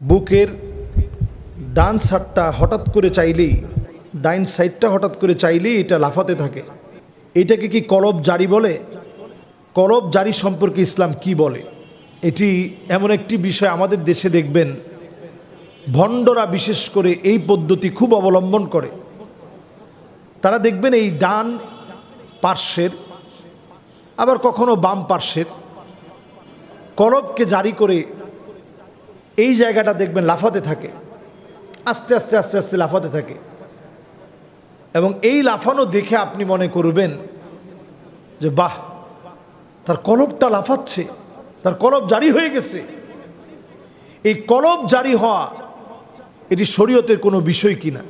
বুকের ডান সাইডটা হঠাৎ করে চাইলেই, ডাইন সাইডটা হঠাৎ করে চাইলেই এটা লাফাতে থাকে। এটাকে কি কলব জারি বলে? কলব জারি সম্পর্কে ইসলাম কি বলে? এটি এমন একটি বিষয় আমাদের দেশে দেখবেন, ভণ্ডরা বিশেষ করে এই পদ্ধতি খুব অবলম্বন করে। তারা দেখবেন এই ডান পার্শ্বের, আবার কখনো বাম পার্শ্বের কলবকে জারি করে এই জায়গাটা দেখবেন লাফাতে থাকে। আস্তে আস্তে আস্তে আস্তে লাফাতে থাকে। এবং এই লাফানো দেখে আপনি মনে করবেন যে, বাহ, তার কলবটা লাফাচ্ছে, তার কলব জারি হয়ে গেছে। এই কলব জারি হওয়া, এটি শরীয়তের কোনো বিষয় কিনা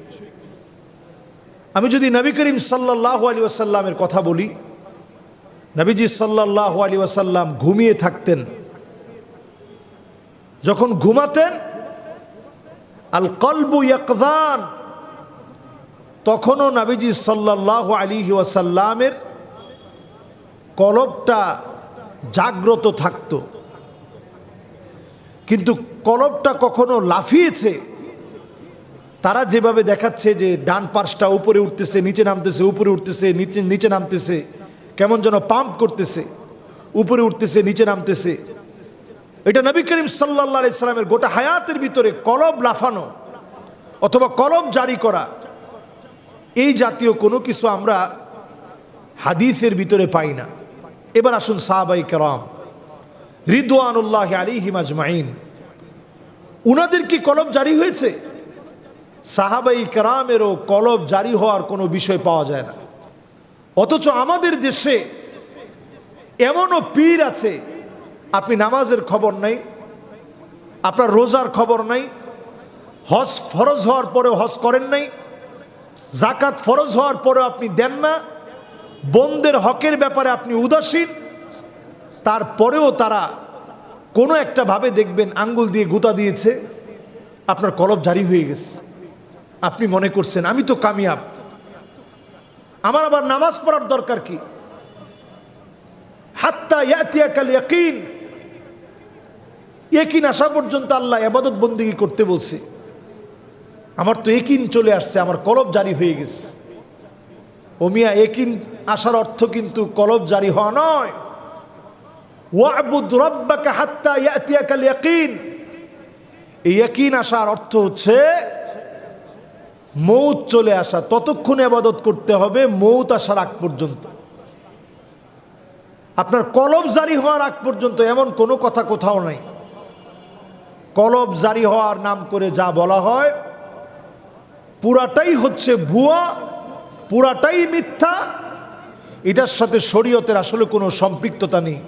আমি যদি নবী করিম সাল্লাহ আলী ওয়াসাল্লামের কথা বলি, নবীজি সাল্লাহ আলী ওয়াসাল্লাম ঘুমিয়ে থাকতেন। যখন ঘুমাতেন, আল কলবু ইয়াকদান, তখনও নাবিজি সাল্লাহ আলী ওয়াসাল্লামের কলবটা জাগ্রত থাকত। কিন্তু কলবটা কখনো লাফিয়েছে, তারা যেভাবে দেখাচ্ছে যে ডান পাশটা উপরে উঠতেছে, নিচে নামতেছে, উপরে উঠতেছে, নিচে নিচে নামতেছে, কেমন যেন পাম্প করতেছে, উপরে উঠতেছে, নিচে নামতেছে এটা নবী করিম সাল্লা ইসলামের গোটা হায়াতের ভিতরে কলব লাফানো অথবা কলব জারি করা। এই জাতীয় কোনো কিছু আমরা হাদিসের ভিতরে পাই না। এবার আসুন সাহাবাই কেরাম, রিদওয়ানুল্লাহ আলী হিমাজমাইন উনাদের কি কলব জারি হয়েছে? সাহাবাই কেরামেরও কলব জারি হওয়ার কোনো বিষয় পাওয়া যায় না। অথচ আমাদের দেশে এমনও পীর আছে আপনি নামাজের খবর নাই, আপনার রোজার খবর নাই, হজ ফরজ হওয়ার পরেও হজ করেন নাই জাকাত ফরজ হওয়ার পরেও আপনি দেন না বন্দের হকের ব্যাপারে আপনি উদাসীন, তারপরেও তারা কোনো একটা ভাবে দেখবেন আঙ্গুল দিয়ে গুতা দিয়েছে, আপনার কলব জারি হয়ে গেছে। আপনি মনে করছেন, আমি তো কামিয়াব, আমার আবার নামাজ পড়ার দরকার কি? হাত্তা ইয়াতিয়াকাল ইয়াকিন একিন আসা পর্যন্ত আল্লাহ আবাদত বন্দিগি করতে বলছে। আমার তো একিন চলে আসছে, আমার কলব জারি হয়ে গেছে। ওমিয়া একিন আসার অর্থ কিন্তু কলব জারি হওয়া নয়। ওয়াবুদ রব্বাকা হাত্তা ইয়াতিয়াকাল ইয়াকিন এই ইয়াকিন আসার অর্থ হচ্ছে, মৌত চলে আসা, ততক্ষণে আবাদত করতে হবে, মৌত আসার আগ পর্যন্ত। আপনার কলব জারি হওয়ার আগ পর্যন্ত এমন কোনো কথা কোথাও নাই। কলব জারি হওয়ার নাম করে যা বলা হয়, পুরাটাই হচ্ছে ভুয়া, পুরাটাই মিথ্যা। এটার সাথে শরীয়তের আসলে কোনো সম্পৃক্ততা নেই।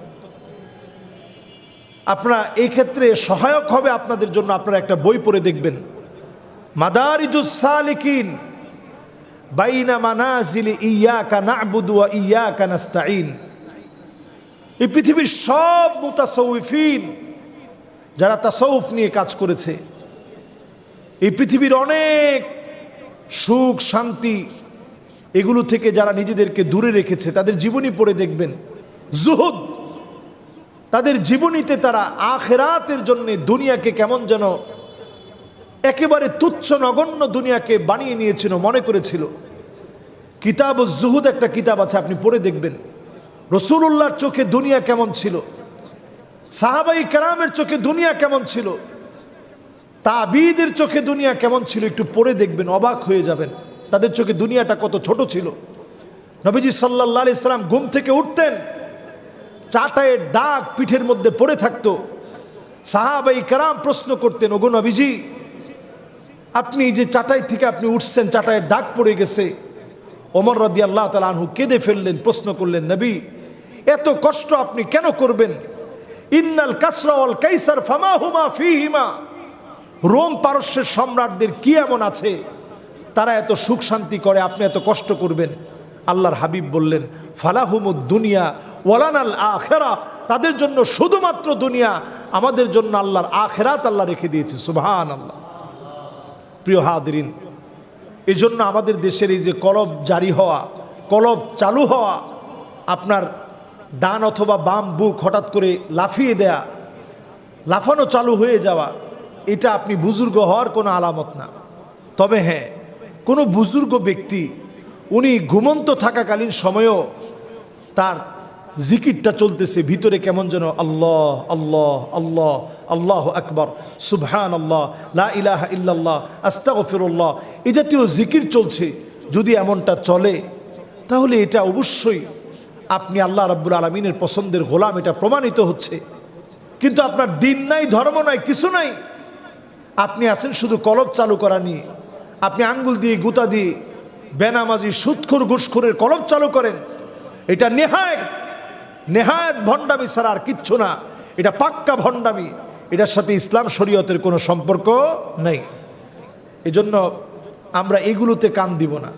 আপনারা এই ক্ষেত্রে সহায়ক হবে আপনাদের জন্য, আপনারা একটা বই পড়ে দেখবেন। মাদারিজুসালিকিন বাইনা মানাজিলি ইয়াকা নাবুদু ওয়া ইয়াকা নাস্তাইন এই পৃথিবীর সব মুতাসৌফিন যারা তাসৌফ নিয়ে কাজ করেছে, এই পৃথিবীর অনেক সুখ, শান্তি, এগুলো থেকে যারা নিজেদেরকে দূরে রেখেছে, তাদের জীবনী পড়ে দেখবেন। জুহুদ, তাদের জীবনীতে তারা আখেরাতের জন্য দুনিয়াকে কেমন যেন একেবারে তুচ্ছ, নগণ্য দুনিয়াকে বানিয়ে নিয়েছিল, মনে করেছিল। কিতাব ও জুহুদ একটা কিতাব আছে, আপনি পড়ে দেখবেন। রসুল্লাহর চোখে দুনিয়া কেমন ছিল? সাহাবাই কেরামের চোখে দুনিয়া কেমন ছিল? তাবিদের চোখে দুনিয়া কেমন ছিল? একটু পড়ে দেখবেন, অবাক হয়ে যাবেন। তাদের চোখে দুনিয়াটা কত ছোট ছিল। নবীজি সাল্লাহ ইসলাম ঘুম থেকে উঠতেন চাটায়ের দাগ পিঠের মধ্যে পড়ে থাকত। সাহাবাই কেরাম প্রশ্ন করতেন, ওগো নবীজি, আপনি যে চাটাই থেকে আপনি উঠছেন চাটায়ের দাগ পড়ে গেছে। ওমর রদি আল্লাহ তালা আনহু কেঁদে ফেললেন, প্রশ্ন করলেন, নবী, এত কষ্ট আপনি কেন করবেন? ইন্নাল কাসরাওয়াল কাইসার ফামা হুমা ফি রোম পারস্যের সম্রাটদের কি এমন আছে? তারা এত সুখ শান্তি করে, আপনি এত কষ্ট করবেন। আল্লাহর হাবিব বললেন, ফালাহুমুদ দুনিয়া, ওয়ালানাল আখেরা। তাদের জন্য শুধুমাত্র দুনিয়া, আমাদের জন্য আল্লাহর আখেরাত আল্লাহ রেখে দিয়েছে সুবহান আল্লাহ প্রিয় হাদরিন এই জন্য আমাদের দেশের এই যে কলব জারি হওয়া, কলব চালু হওয়া, আপনার ডান অথবা বাম বুক হঠাৎ করে লাফিয়ে দেয়া, লাফানো চালু হয়ে যাওয়া, এটা আপনি বুজুর্গ হওয়ার কোনো আলামত না। তবে হ্যাঁ কোনো বুজুর্গ ব্যক্তি, উনি ঘুমন্ত থাকাকালীন সময়েও তার জিকিরটা চলতেছে, ভিতরে কেমন যেন আল্লাহ আল্লাহ আল্লাহ আল্লাহ আকবর সুবহান আল্লাহ লা ইলাহা ইল্লাল্লাহ, আস্তাগফিরুল্লাহ এই জাতীয় জিকির চলছে, যদি এমনটা চলে, তাহলে এটা অবশ্যই আপনি আল্লাহ রাব্বুল আলমিনের পছন্দের গোলাম, এটা প্রমাণিত হচ্ছে। কিন্তু আপনার দিন নাই, ধর্ম নাই, কিছু নাই। আপনি আছেন শুধু কলব চালু করা নিয়ে। আপনি আঙ্গুল দিয়ে গুতা দিয়ে বেনামাজি, সুৎখুর, ঘুষখুরের কলব চালু করেন। এটা নেহায়ত নেহায়ত ভণ্ডামি ছাড়া আর কিচ্ছু না। এটা পাক্কা ভণ্ডামি। এটার সাথে ইসলাম শরীয়তের কোনো সম্পর্ক নেই। এজন্য আমরা এগুলোতে কান দিব না।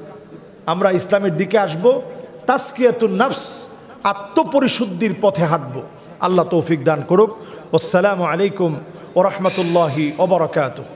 আমরা ইসলামের দিকে আসব। তাস্কিয়াতুন নফস আত্মপরিশুদ্ধির পথে হাঁটব। আল্লাহ তৌফিক দান করুক। আসসালামু আলাইকুম ওরহমতুল্লাহি ওবরাকাতুহ।